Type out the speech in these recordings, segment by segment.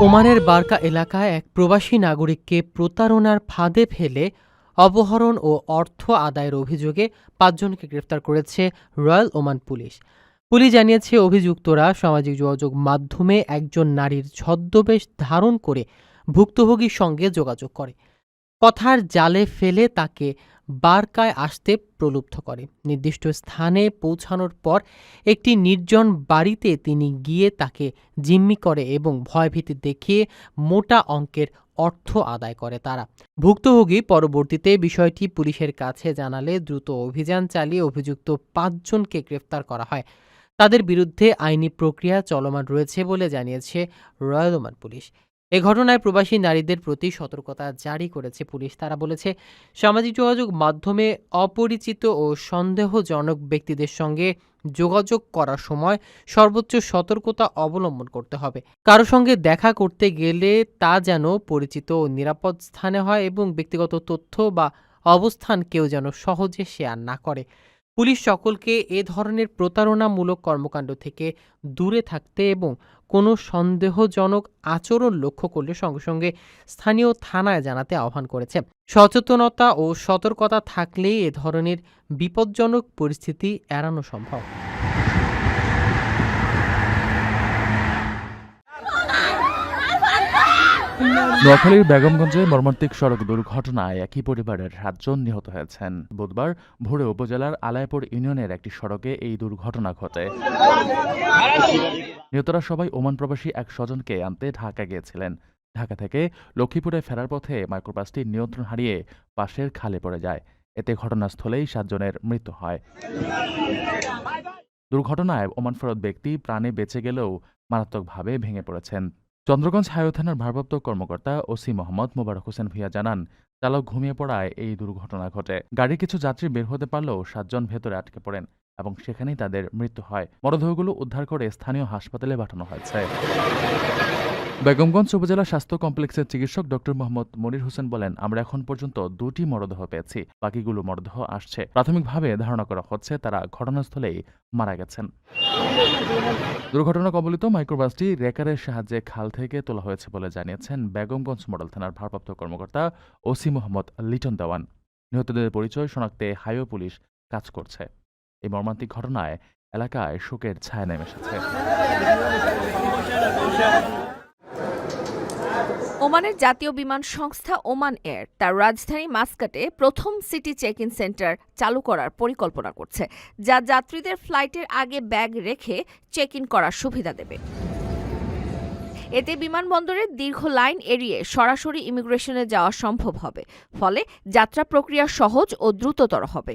ওমানের বার্কা এলাকায় এক প্রবাসী নাগরিককে প্রতারণার ফাঁদে ফেলে অপহরণ ও অর্থ আদায়ের অভিযোগে পাঁচজনকে গ্রেফতার করেছে রয়্যাল ওমান পুলিশ। পুলিশ জানিয়েছে, অভিযুক্তরা সামাজিক যোগাযোগ মাধ্যমে একজন নারীর ছদ্মবেশ ধারণ করে ভুক্তভোগীর সঙ্গে যোগাযোগ করে। কথার জালে ফেলে তাকে বার্কায় আসতে প্রলুব্ধ করে। নির্দিষ্ট স্থানে পৌঁছানোর পর একটি নির্জন বাড়িতে তিনি গিয়ে তাকে জিম্মি করে এবং ভয়ভীতি দেখিয়ে মোটা অঙ্কের অর্থ আদায় করে তারা। ভুক্তভোগী পরবর্তীতে বিষয়টি পুলিশের কাছে জানালে দ্রুত অভিযান চালিয়ে অভিযুক্ত পাঁচজনকে গ্রেফতার করা হয়। তাদের বিরুদ্ধে আইনি প্রক্রিয়া চলমান রয়েছে বলে জানিয়েছে রয়্যাল ওমান পুলিশ। এ ঘটনায় প্রবাসী নারীদের প্রতি সতর্কতা জারি করেছে পুলিশ। তারা বলেছে, সামাজিক যোগাযোগ মাধ্যমে অপরিচিত ও সন্দেহজনক ব্যক্তিদের সঙ্গে যোগাযোগ করার সময় সর্বোচ্চ সতর্কতা অবলম্বন করতে হবে। কারও সঙ্গে দেখা করতে গেলে তা যেন পরিচিত ও নিরাপদ স্থানে হয় এবং ব্যক্তিগত তথ্য বা অবস্থান কেউ যেন সহজে শেয়ার না করে। পুলিশ সকলকে এ ধরনের প্রতারণামূলক কর্মকাণ্ড থেকে দূরে থাকতে এবং কোনো সন্দেহজনক আচরণ লক্ষ্য করলে সঙ্গে সঙ্গে স্থানীয় থানায় জানাতে আহ্বান করেছে। সচেতনতা ও সতর্কতা থাকলেই এ ধরনের বিপজ্জনক পরিস্থিতি এড়ানো সম্ভব। নোয়াখালীর বেগমগঞ্জে মর্মান্তিক সড়ক দুর্ঘটনায় একই পরিবারের সাতজন নিহত হয়েছেন। বুধবার ভোরে উপজেলার আলায়পুর ইউনিয়নের একটি সড়কে এই দুর্ঘটনা ঘটে। নিহতরা সবাই ওমান প্রবাসী এক স্বজনকে আনতে ঢাকা গিয়েছিলেন। ঢাকা থেকে লক্ষ্মীপুরে ফেরার পথে মাইক্রোবাসটি নিয়ন্ত্রণ হারিয়ে পাশের খালে পড়ে যায়। এতে ঘটনাস্থলেই সাতজনের মৃত্যু হয়। দুর্ঘটনায় ওমান ফেরত ব্যক্তি প্রাণে বেঁচে গেলেও মারাত্মকভাবে ভেঙে পড়েছেন। চন্দ্রগঞ্জ হাইওয়ে থানার ভারপ্রাপ্ত কর্মকর্তা ওসি মোহাম্মদ মোবারক হোসেন ভুইয়া জানান, চালক ঘুমিয়ে পড়ায় এই দুর্ঘটনা ঘটে। গাড়ির কিছু যাত্রী বের হতে পারলেও সাতজন ভেতরে আটকে পড়েন। এবং সেখানেই তাদের মৃত্যু হয়। মরদেহগুলো উদ্ধার করে স্থানীয় হাসপাতালে পাঠানো হয়েছে। বেগমগঞ্জ উপজেলা স্বাস্থ্য কমপ্লেক্সের চিকিৎসক ডক্টর মোহাম্মদ মনির হোসেন বলেন, আমরা এখন পর্যন্ত দুটি মরদেহ পেয়েছি। বাকিগুলো মরদেহ আসছে। প্রাথমিকভাবে ধারণা করা হচ্ছে তারা ঘটনাস্থলেই মারা গেছেন। দুর্ঘটনা কবলিত মাইক্রোবাসটি রেকারের সাহায্যে খাল থেকে তোলা হয়েছে বলে জানিয়েছেন বেগমগঞ্জ মডেল থানার ভারপ্রাপ্ত কর্মকর্তা ওসি মোহাম্মদ লিটন দেওয়ান। নিহতদের পরিচয় শনাক্তে হাইওয়ে পুলিশ কাজ করছে। এই মর্মান্তিক ঘটনায় এলাকায় শোকের ছায়া নেমে এসেছে। ওমানের জাতীয় বিমান সংস্থা ওমান এয়ার তার রাজধানী মাস্কাটে প্রথম সিটি চেক ইন সেন্টার চালু করার পরিকল্পনা করছে, যা যাত্রীদের ফ্লাইটের আগে ব্যাগ রেখে চেক ইন করার সুবিধা দেবে। এতে বিমানবন্দরের দীর্ঘ লাইন এড়িয়ে সরাসরি ইমিগ্রেশনে যাওয়া সম্ভব হবে, ফলে যাত্রা প্রক্রিয়া সহজ ও দ্রুততর হবে।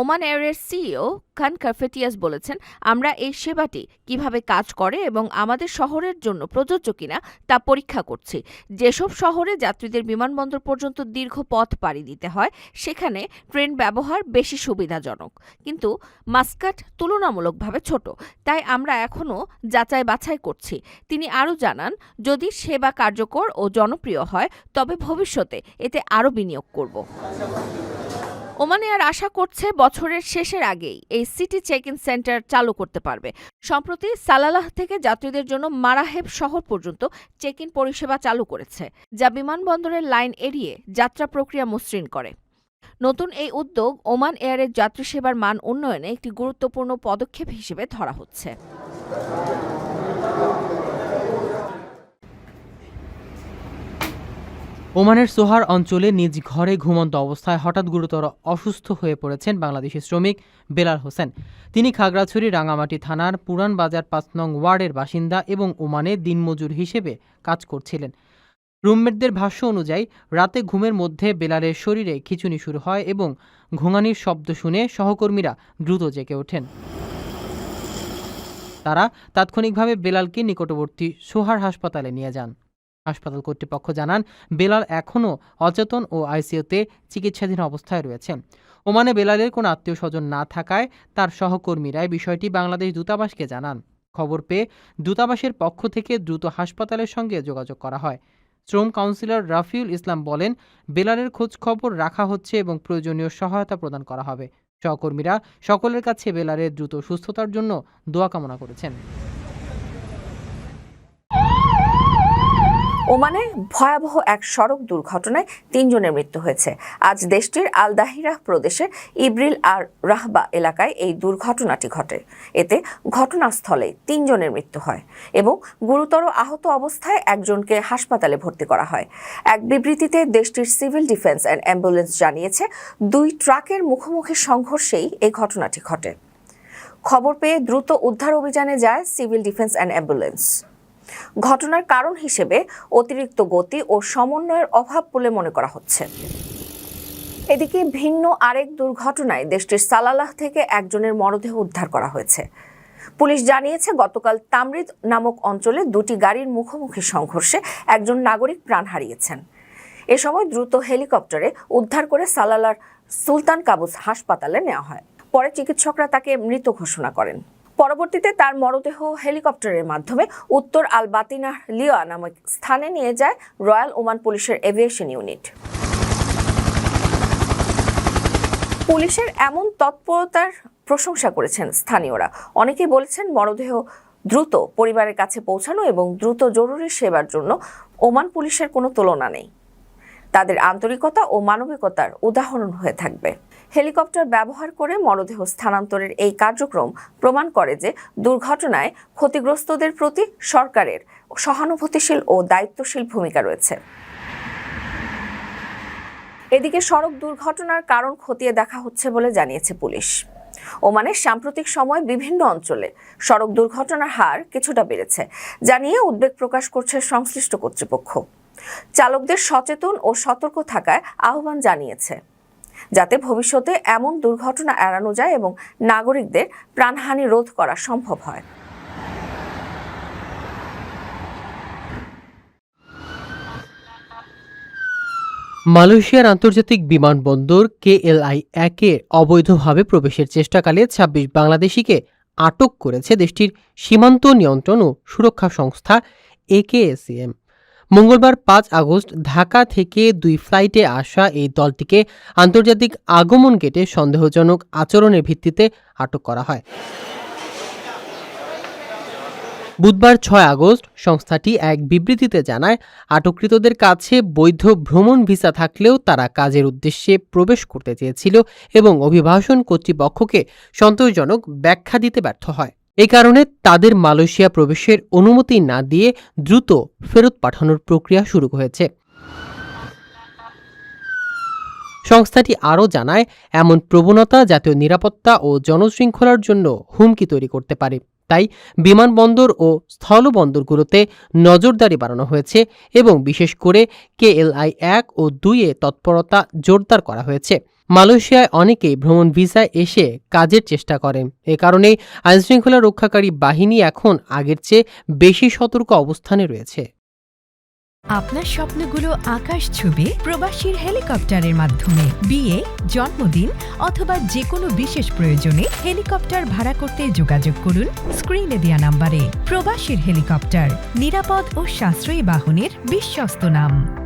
ওমান এয়ারের সিইও খান কারফেটিয়াস বলেছেন, আমরা এই সেবাটি কীভাবে কাজ করে এবং আমাদের শহরের জন্য প্রযোজ্য কিনা তা পরীক্ষা করছি। যেসব শহরে যাত্রীদের বিমানবন্দর পর্যন্ত দীর্ঘ পথ পাড়ি দিতে হয়, সেখানে ট্রেন ব্যবহার বেশি সুবিধাজনক। কিন্তু মাস্কাট তুলনামূলকভাবে ছোট, তাই আমরা এখনও যাচাই বাছাই করছি। তিনি আরও জানান, যদি সেবা কার্যকর ও জনপ্রিয় হয়, তবে ভবিষ্যতে এতে আরও বিনিয়োগ করব। ওমান এয়ার আশা করছে বছরের শেষের আগেই এই সিটি চেক ইন সেন্টার চালু করতে পারবে। সম্প্রতি সালালাহ থেকে যাত্রীদের জন্য মারাহেব শহর পর্যন্ত চেক ইন পরিষেবা চালু করেছে, যা বিমানবন্দরের লাইন এড়িয়ে যাত্রা প্রক্রিয়া মসৃণ করে। নতুন এই উদ্যোগ ওমান এয়ারের যাত্রী সেবার মান উন্নয়নে একটি গুরুত্বপূর্ণ পদক্ষেপ হিসেবে ধরা হচ্ছে। ওমানের সোহার অঞ্চলে নিজ ঘরে ঘুমন্ত অবস্থায় হঠাৎ গুরুতর অসুস্থ হয়ে পড়েছেন বাংলাদেশি শ্রমিক বেলাল হোসেন। তিনি খাগড়াছড়ি, রাঙামাটি থানার পুরান বাজার পাঁচ নং ওয়ার্ডের বাসিন্দা এবং ওমানে দিনমজুর হিসেবে কাজ করছিলেন। রুমমেটদের ভাষ্য অনুযায়ী, রাতে ঘুমের মধ্যে বেলালের শরীরে খিচুনি শুরু হয় এবং ঘুঙানির শব্দ শুনে সহকর্মীরা দ্রুত জেগে ওঠেন। তারা তাৎক্ষণিকভাবে বেলালকে নিকটবর্তী সোহার হাসপাতালে নিয়ে যান। হাসপাতাল কর্তৃপক্ষ জানান, বেলাল এখনও অচেতন ও আইসিইউতে চিকিৎসাধীন অবস্থায় রয়েছে ওমানে বেলালের কোনো আত্মীয় স্বজন না থাকায় তার সহকর্মীরা এই বিষয়টি বাংলাদেশ দূতাবাসকে জানান। খবর পেয়ে দূতাবাসের পক্ষ থেকে দ্রুত হাসপাতালের সঙ্গে যোগাযোগ করা হয়। শ্রম কাউন্সিলর রাফিউল ইসলাম বলেন, বেলালের খোঁজ খবর রাখা হচ্ছে এবং প্রয়োজনীয় সহায়তা প্রদান করা হবে। সহকর্মীরা সকলের কাছে বেলারের দ্রুত সুস্থতার জন্য দোয়া কামনা করেছেন। ওমানে ভয়াবহ এক সড়ক দুর্ঘটনায় তিনজনের মৃত্যু হয়েছে। আজ দেশটির আল দাহিরা প্রদেশের ইব্রিল আর রাহবা এলাকায় এই দুর্ঘটনাটি ঘটে। এতে ঘটনাস্থলে তিনজনের মৃত্যু হয় এবং গুরুতর আহত অবস্থায় একজনকে হাসপাতালে ভর্তি করা হয়। এক বিবৃতিতে দেশটির সিভিল ডিফেন্স অ্যান্ড অ্যাম্বুলেন্স জানিয়েছে, দুই ট্রাকের মুখোমুখি সংঘর্ষেই এই ঘটনাটি ঘটে। খবর পেয়ে দ্রুত উদ্ধার অভিযানে যায় সিভিল ডিফেন্স অ্যান্ড অ্যাম্বুলেন্স। ঘটনার কারণ হিসেবে অতিরিক্ত গতি ও সমন্বয়ের অভাব বলে মনে করা হচ্ছে। এদিকে ভিন্ন আরেক দুর্ঘটনায় দেশটির সালালাহ থেকে একজনের মরদেহ উদ্ধার করা হয়েছে। পুলিশ জানিয়েছে, গতকাল তামরিদ নামক অঞ্চলে দুটি গাড়ির মুখোমুখি সংঘর্ষে একজন নাগরিক প্রাণ হারিয়েছেন। এ সময় দ্রুত হেলিকপ্টারে উদ্ধার করে সালালার সুলতান কাবুস হাসপাতালে নেওয়া হয়। পরে চিকিৎসকরা তাকে মৃত ঘোষণা করেন। পরবর্তীতে তার মরদেহ হেলিকপ্টারের মাধ্যমে উত্তর আল বাতিনা লিয়া নামক স্থানে নিয়ে যায় রয়্যাল ওমান পুলিশের এভিয়েশন ইউনিট। পুলিশের এমন তৎপরতার প্রশংসা করেছেন স্থানীয়রা। অনেকেই বলেছেন মরদেহ দ্রুত পরিবারের কাছে পৌঁছানো এবং দ্রুত জরুরি সেবার জন্য ওমান পুলিশের কোনো তুলনা নেই। তাদের আন্তরিকতা ও মানবিকতার উদাহরণ হয়ে থাকবে। হেলিকপ্টার ব্যবহার করে মরদেহ স্থানান্তরের এই কার্যক্রম প্রমাণ করে যে দুর্ঘটনায় ক্ষতিগ্রস্তদের প্রতি সরকারের সহানুভূতিশীল ও দায়িত্বশীল ভূমিকা রয়েছে। এদিকে সড়ক দুর্ঘটনার কারণ খতিয়ে দেখা হচ্ছে বলে জানিয়েছে পুলিশ। ওমানের সাম্প্রতিক সময় বিভিন্ন অঞ্চলে সড়ক দুর্ঘটনার হার কিছুটা বেড়েছে জানিয়ে উদ্বেগ প্রকাশ করছে সংশ্লিষ্ট কর্তৃপক্ষ। চালকদের সচেতন ও সতর্ক থাকায় আহ্বান জানিয়েছে। যাতে ভবিষ্যতে এমন দুর্ঘটনা এড়ানো যায় এবং নাগরিকদের প্রাণহানি রোধ করা সম্ভব হয়। মালয়েশিয়ার আন্তর্জাতিক বিমানবন্দর কেএলআই একে অবৈধভাবে প্রবেশের চেষ্টাকালে ২৬ বাংলাদেশিকে আটক করেছে দেশটির সীমান্ত নিয়ন্ত্রণ ও সুরক্ষা সংস্থা একেএসিএম মঙ্গলবার পাঁচ আগস্ট ঢাকা থেকে দুই ফ্লাইটে আসা এই দলটিকে আন্তর্জাতিক আগমন গেটে সন্দেহজনক আচরণের ভিত্তিতে আটক করা হয়। বুধবার ছয় আগস্ট সংস্থাটি এক বিবৃতিতে জানায়, আটককৃতদের কাছে বৈধ ভ্রমণ ভিসা থাকলেও তারা কাজের উদ্দেশ্যে প্রবেশ করতে চেয়েছিল এবং অভিবাসন কর্তৃপক্ষকে সন্তোষজনক ব্যাখ্যা দিতে ব্যর্থ হয়। এই কারণে তাদের মালয়েশিয়া প্রবেশের অনুমতি না দিয়ে দ্রুত ফেরত পাঠানোর প্রক্রিয়া শুরু হয়েছে। সংস্থাটি আরও জানায়, এমন প্রবণতা জাতীয় নিরাপত্তা ও জনশৃঙ্খলার জন্য হুমকি তৈরি করতে পারে। তাই বিমানবন্দর ও স্থলবন্দরগুলোতে নজরদারি বাড়ানো হয়েছে এবং বিশেষ করে কেএলআই এক ও দুইয়ে তৎপরতা জোরদার করা হয়েছে। মালয়েশিয়ায় অনেকেই ভ্রমণ ভিসায় এসে কাজের চেষ্টা করেন। এ কারণেই আইনশৃঙ্খলা রক্ষাকারী বাহিনী এখন আগের চেয়ে বেশি সতর্ক অবস্থানে রয়েছে। আপনার স্বপ্নগুলো আকাশ ছুবে প্রবাসীর হেলিকপ্টারের মাধ্যমে। বিয়ে, জন্মদিন অথবা যে কোনো বিশেষ প্রয়োজনে হেলিকপ্টার ভাড়া করতে যোগাযোগ করুন স্ক্রিনে দেয়া নাম্বারে। প্রবাসীর হেলিকপ্টার, নিরাপদ ও সাশ্রয়ী বাহনের বিশ্বস্ত নাম।